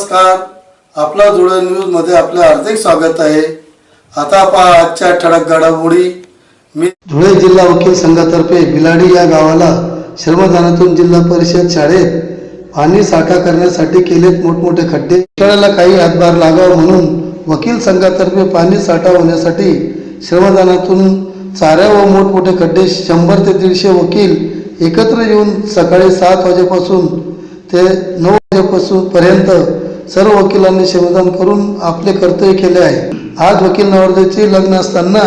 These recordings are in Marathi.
नमस्कार. आपला धुळे न्यूजमध्ये आपले हार्दिक स्वागत आहे. आता पहा आजच्या ठळक घडामोडी. मी धुळे जिल्हा वकील संघातर्फे बिलाडी या गावाला श्रमदानातून जिल्हा परिषद शाळेत पाणी साठा करण्यासाठी केलेत मोठमोठे खड्डे. शाळेला काही हातभार लागावा म्हणून वकील संघातर्फे पाणी साठा होण्यासाठी श्रमदानातून चाऱ्या व मोठमोठे खड्डे शंभर ते दीडशे वकील एकत्र येऊन सकाळी सात वाजेपासून ते नऊ वाजेपासून पर्यंत सर्व वकिलांनी श्रमदान करून आपले कर्तव्य केले आहे. आज वकील नवरदेचे लग्न असताना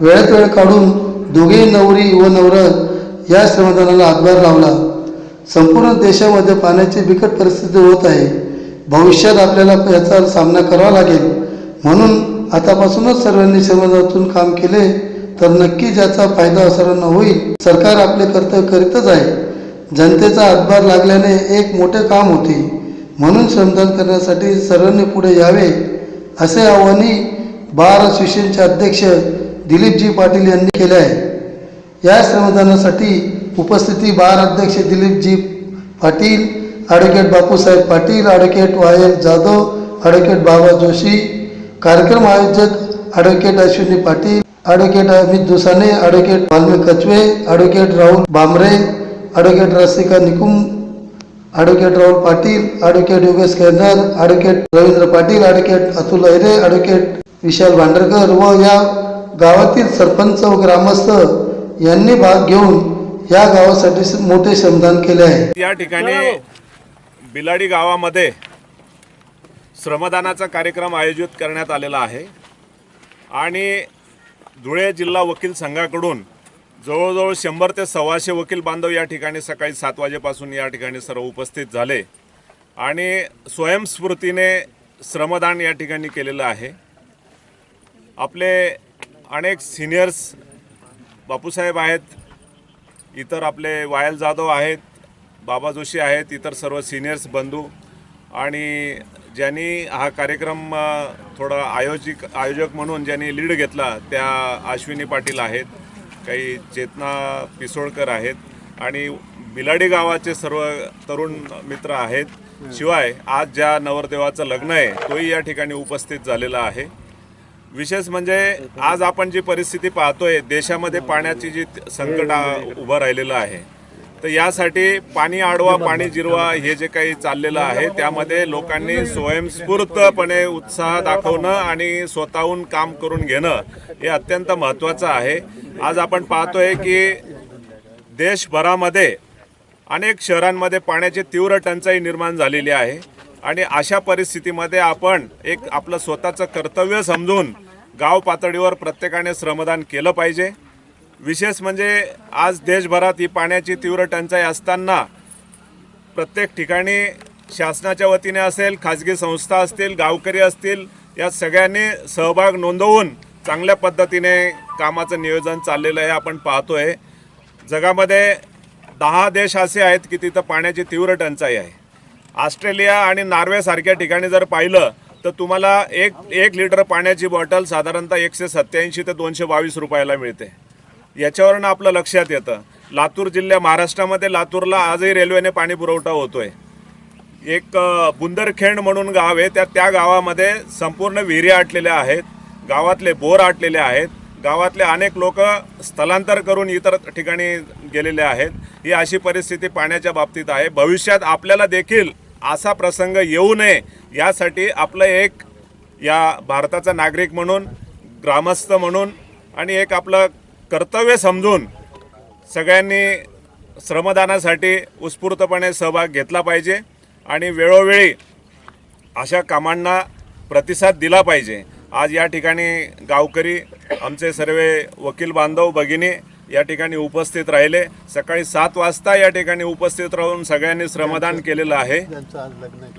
वेळात वेळ काढून दोघेही नवरी व नवरा या श्रमदानाला हातभार लावला. संपूर्ण देशामध्ये पाण्याची बिकट परिस्थिती होत आहे. भविष्यात आपल्याला याचा सामना करावा लागेल. म्हणून आतापासूनच सर्वांनी श्रमदानातून काम केले तर नक्की ज्याचा फायदा सर्वांना होईल सरकार आपले कर्तव्य करीतच आहे. जनतेचा हातभार लागल्याने एक मोठे काम होते. म्हणून श्रमदान करण्यासाठी सर्वांनी पुढे यावे असे आव्हानही बार असोसिएशनचे अध्यक्ष दिलीपजी पाटील यांनी केले आहे. या श्रमदानासाठी उपस्थिती बार अध्यक्ष दिलीपजी पाटील ॲडव्होकेट बापूसाहेब पाटील ॲडव्होकेट वायल जाधव ॲडव्होकेट बाबा जोशी कार्यक्रम आयोजक advocate Ashwini Patil advocate Amit Dusane advocate Valmi Kachave advocate Rahul Bambare advocate Rasika Nikum advocate Rahul Patil advocate Yogesh Kedar advocate Ravindra Patil advocate Atul Ahire advocate Vishal Bhandarkar व या गावातील सरपंच व ग्रामस्थ यांनी भाग घेऊन या गावासाठी मोठे श्रमदान केले आहे. या ठिकाणी बिलाडी गावामध्ये श्रमदानाचा कार्यक्रम आयोजित करण्यात आलेला आहे. आणि धुळे जिल्हा वकील संघाकडून जवळजवळ शंभर ते सव्वाशे वकील बांधव या ठिकाणी सकाळी सात वाजेपासून या ठिकाणी सर्व उपस्थित झाले. आणि स्वयंस्फूर्तीने श्रमदान या ठिकाणी केलेलं आहे. आपले अनेक सिनियर्स बापूसाहेब आहेत इतर आपले वायल जाधव आहेत बाबा जोशी आहेत इतर सर्व सिनियर्स बंधू आणि ज्यांनी हा कार्यक्रम थोडा आयोजिक आयोजक म्हणून ज्यांनी लीड घेतला त्या अश्विनी पाटील आहेत. काही चेतना पिसोळकर आहेत आणि बिलाडी गावाचे सर्व तरुण मित्र आहेत. शिवाय आज ज्या नवरदेवाचं लग्न आहे तोही या ठिकाणी उपस्थित झालेला आहे. विशेष म्हणजे आज आपण जी परिस्थिती पाहतोय देशामध्ये पाण्याची जी संकट उभं राहिलेलं आहे तर यासाठी पाणी आडवा पाणी जिरवा हे जे काही चाललेलं आहे त्यामध्ये लोकांनी स्वयंस्फूर्तपणे उत्साह दाखवणं आणि स्वतःहून काम करून घेणं हे अत्यंत महत्त्वाचं आहे. आज आपण पाहतोय की देशभरामध्ये अनेक शहरांमध्ये पाण्याची तीव्र टंचाई निर्माण झालेली आहे आणि अशा परिस्थितीमध्ये आपण एक आपलं स्वतःचं कर्तव्य समजून गाव पातळीवर प्रत्येकाने श्रमदान केलं पाहिजे. विशेष म्हणजे आज देशभरात ही पाण्याची तीव्र टंचाई असताना प्रत्येक ठिकाणी शासनाच्या वतीने असेल खाजगी संस्था असतील गावकरी असतील या सगळ्यांनी सहभाग नोंदवून चांगल्या पद्धतीने कामाचं नियोजन चाललेलं आहे आपण पाहतोय. जगामध्ये दहा देश असे आहेत की तिथं पाण्याची तीव्र टंचाई आहे. ऑस्ट्रेलिया आणि नॉर्वेसारख्या ठिकाणी जर पाहिलं तर तुम्हाला एक एक लिटर पाण्याची बॉटल साधारणतः एकशे सत्याऐंशी ते दोनशे बावीस रुपयाला मिळते. याच्यावरनं आपलं लक्षात येतं. लातूर जिल्ह्या महाराष्ट्रामध्ये लातूरला आजही रेल्वेने पाणी पुरवठा होतोय. एक बुंदरखेंड म्हणून गाव आहे. त्या त्या गावामध्ये संपूर्ण विहिरी आटलेल्या आहेत. गावातले बोर आटलेले आहेत. गावातले अनेक लोक स्थलांतर करून इतर ठिकाणी गेलेले आहेत. ही अशी परिस्थिती पाण्याच्या बाबतीत आहे. भविष्यात आपल्याला देखील असा प्रसंग येऊ नये यासाठी आपलं एक या भारताचा नागरिक म्हणून ग्रामस्थ म्हणून आणि एक आपलं कर्तव्य समजून सगळ्यांनी श्रमदानासाठी उत्स्फूर्तपणे सहभाग घेतला पाहिजे आणि वेळोवेळी अशा कामांना प्रतिसाद दिला पाहिजे. आज या ठिकाणी गावकरी आमचे सर्व वकील बांधव भगिनी या ठिकाणी उपस्थित राहिले. सकाळी सात वाजता या ठिकाणी उपस्थित राहून सगळ्यांनी श्रमदान केलेलं आहे.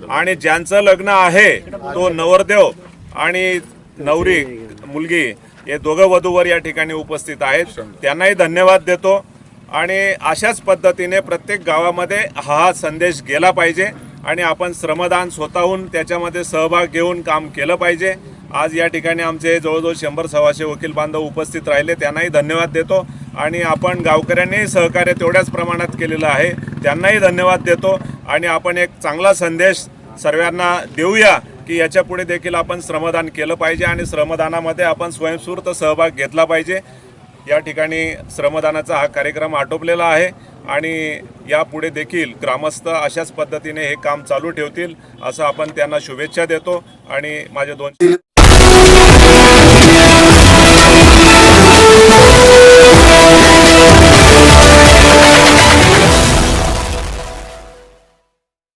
आणि ज्यांचं लग्न आहे तो नवरदेव आणि नवरी मुलगी हे दोघं वधूवर या ठिकाणी उपस्थित आहेत. त्यांनाही धन्यवाद देतो आणि अशाच पद्धतीने प्रत्येक गावामध्ये हा संदेश गेला पाहिजे आणि आपण श्रमदान स्वतःहून त्याच्यामध्ये सहभाग घेऊन काम केलं पाहिजे. आज या ठिकाणी आमचे जवळजवळ शंभर सव्वाशे वकील बांधव उपस्थित राहिले त्यांनाही धन्यवाद देतो आणि आपण गावकऱ्यांनी सहकार्य तेवढ्याच प्रमाणात केलेलं आहे. त्यांनाही धन्यवाद देतो आणि आपण एक चांगला संदेश सर्वांना देऊया. की याच्यापुढे देखील आपण श्रमदान केलं पाहिजे आणि श्रमदानामध्ये आपण स्वयंस्फूर्त सहभाग घेतला पाहिजे. या ठिकाणी श्रमदानाचा हा कार्यक्रम आटोपलेला आहे आणि यापुढे देखील ग्रामस्थ अशाच पद्धतीने हे काम चालू ठेवतील असं आपण त्यांना शुभेच्छा देतो आणि माझे दोन